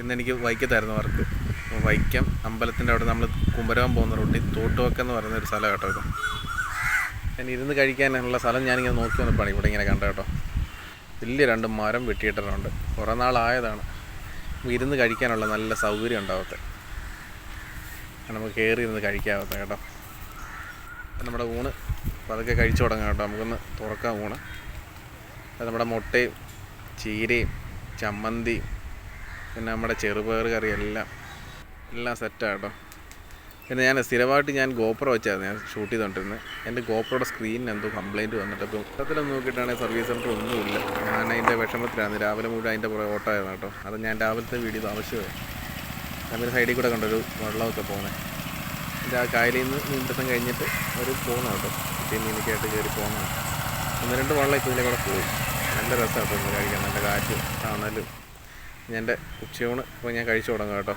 ഇന്ന് എനിക്ക് വൈക്കത്തായിരുന്നു വർക്ക്. അപ്പോൾ വൈക്കം അമ്പലത്തിന്റെ അവിടെ നമ്മൾ കുമരകം പോകുന്ന റൂട്ടിൽ തോട്ടുവക്കം എന്ന് പറയുന്ന ഒരു സ്ഥലം കേട്ടോ ഇത്. ഞാൻ ഇരുന്ന് കഴിക്കാനുള്ള സ്ഥലം ഞാനിങ്ങനെ നോക്കി വന്നപ്പോഴാണ് ഇവിടെ ഇങ്ങനെ കണ്ട കേട്ടോ. വലിയ രണ്ട് മരം വെട്ടിയിട്ടുണ്ട് കുറേ നാളായതാണ് ഇരുന്ന് കഴിക്കാനുള്ള നല്ല സൗകര്യം ഉണ്ടാവത്തെ നമുക്ക് കയറി ഇരുന്ന് കഴിക്കാവത്തെ കേട്ടോ. നമ്മുടെ ഊണ് പതുക്കെ കഴിച്ചു തുടങ്ങാം കേട്ടോ. നമുക്കൊന്ന് തുറക്കാം ഊണ്. അത് നമ്മുടെ മുട്ടയും ചീരയും ചമ്മന്തിയും പിന്നെ നമ്മുടെ ചെറുപയർ കറി എല്ലാം എല്ലാം സെറ്റാണ് കേട്ടോ. പിന്നെ ഞാൻ സ്ഥിരമായിട്ട് ഞാൻ ഗോപ്രോ വെച്ചായിരുന്നു ഞാൻ ഷൂട്ട് ചെയ്തുകൊണ്ടിരുന്നത് എന്റെ ഗോപ്രോയുടെ സ്ക്രീനിന് എന്തോ കംപ്ലയിന്റ് വന്നിട്ട് അപ്പോൾ മൊത്തത്തിലൊന്നും നോക്കിയിട്ടാണെങ്കിൽ സർവീസ് സെന്റർ ഒന്നുമില്ല ഞാൻ അതിന്റെ വിഷമത്തിലാണ് രാവിലെ മുഴുവൻ അതിന്റെ പുറകെ ഓട്ടമായിരുന്നു കേട്ടോ. അത് ഞാൻ രാവിലത്തെ വീഡിയോ ആവശ്യമായി. അതിന്റെ സൈഡിൽ കൂടെ കണ്ടൊരു വെള്ളമൊക്കെ പോകുന്നത് എന്റെ ആ കായലിൽ നിന്ന് നീന്തസം കഴിഞ്ഞിട്ട് ഒരു പോകുന്ന കേട്ടോ. പിന്നെ മീനിക്കായിട്ട് കയറി പോകുന്നതാണ് ഒന്ന് രണ്ട് വെള്ളം ഇതിലെ കൂടെ പോയി. നല്ല രസമാണ് കഴിക്കാൻ. നല്ല കാറ്റ് ഞാൻ എന്റെ ഉച്ചയൂണ് ഇപ്പോൾ ഞാൻ കഴിച്ചു തുടങ്ങാം കേട്ടോ.